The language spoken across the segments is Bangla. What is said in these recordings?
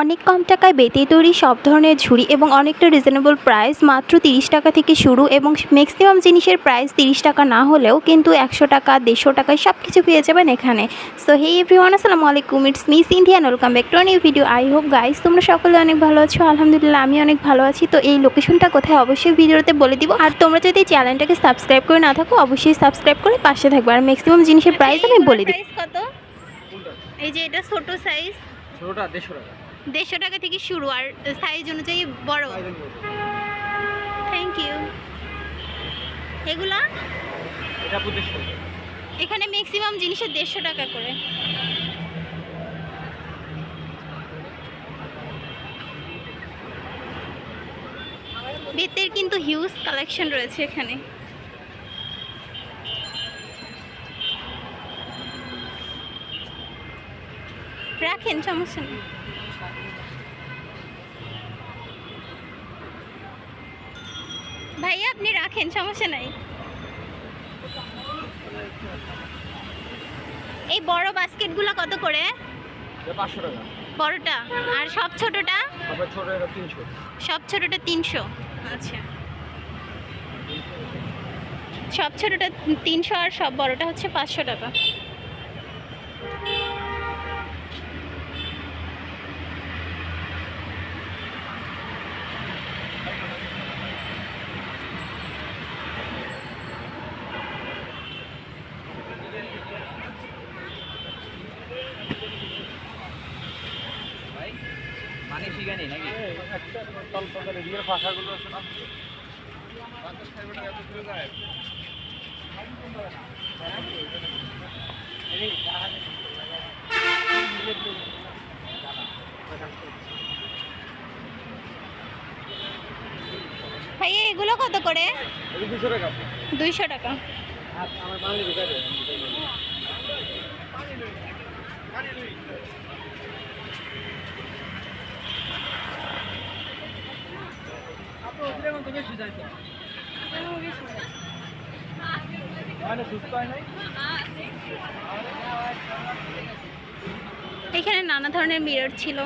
অনেক কম টাকায় বেতে তৈরি সব ধরনের ঝুড়ি এবং অনেকটা রিজনেবল প্রাইস মাত্র তিরিশ টাকা থেকে শুরু এবং ম্যাক্সিমাম জিনিসের প্রাইস তিরিশ টাকা না হলেও কিন্তু একশো টাকা দেড়শো টাকায় সব কিছু পেয়ে যাবেন এখানে। সো হে এভরিওয়ান আসসালামু আলাইকুম। It's miss Indian welcome back to new video I hope guys তোমরা সকলে অনেক ভালো আছো। আলহামদুলিল্লাহ আমি অনেক ভালো আছি। তো এই লোকেশনটা কোথায়? অবশ্যই ভিডিওতে বলে দিব। আর তোমরা যদি চ্যানেলটাকে সাবস্ক্রাইব করে না থাকো অবশ্যই সাবস্ক্রাইব করে পাশে থাকবে। আর ম্যাক্সিমাম জিনিসের প্রাইস আমি বলে দিই কত? এই যে এটা ছোট সাইজ ছোটটা দেড়শো টাকা। দেড়শো টাকা থেকে শুরু আর সাইজ অনুযায়ী বড়। থ্যাংক ইউ এগুলা? এখানে ম্যাক্সিমাম জিনিসের দেড়শো টাকা করে। বেতের কিন্তু হিউজ কালেকশন রয়েছে এখানে। রাখেন সমস্যা নেই। ভাইয়া আপনি রাখেন সমস্যা নাই। এই বড় বাস্কেটগুলো কত করে? বড়টা? আর সব ছোটটা? সব ছোটটা তিনশো। আচ্ছা। সব ছোটটা তিনশো আর সব বড়টা হচ্ছে পাঁচশো টাকা। মানে পাতালে দিয়ে ভাষাগুলো ভাইয়া এগুলো কত করে? টাকা দুইশো টাকা। আমার এখানে নানা ধরনের মিরর ছিল।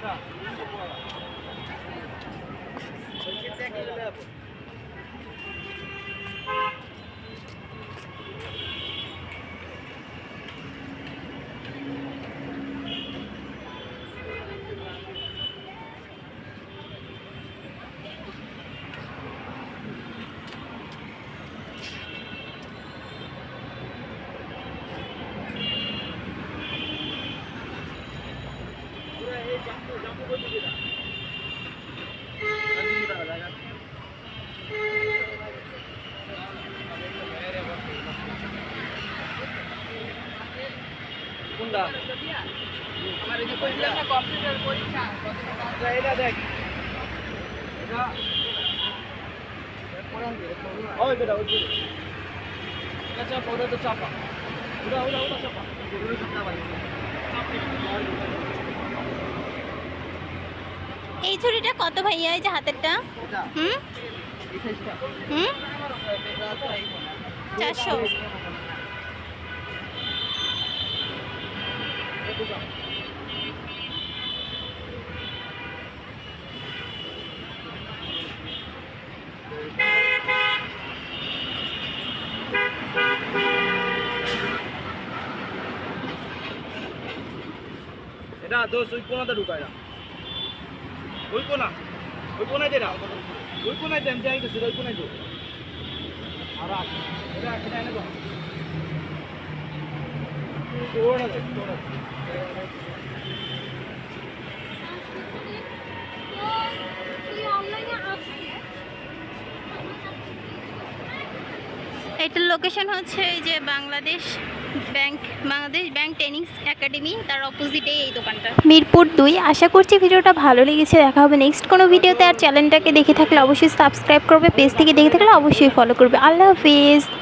Thank you. কোনটা এটা দেখ এটা ওই বেটা ওই বেটা এটা চাপা ওটা তো চাপা ওটা ওটা ওটা চাপা ওটা চাপা ভাই এই ছুরিটা কত ভাইয়া? এই যে হাতেরটা? হুম? হুম? চারশো। এটা দোষ ওই কোনাতে ঢুকায় না। ওই কোনা ওই কোনায় দেরা ওই কোনায় দেন যাই গেছে ওই কোনায় আর না এটার লোকেশন হচ্ছে এই যে Bangladesh bank, Bangladesh bank training academy, তার অপোজিটেই এই দোকানটা। মিরপুর দুই। আশা করছি ভিডিওটা ভালো লেগেছে। দেখা হবে নেক্সট কোনো ভিডিওতে। আর চ্যানেলটাকে দেখে থাকলে অবশ্যই সাবস্ক্রাইব করবে। পেজ থেকে দেখে থাকলে অবশ্যই ফলো করবে। আল্লাহ হাফিজ।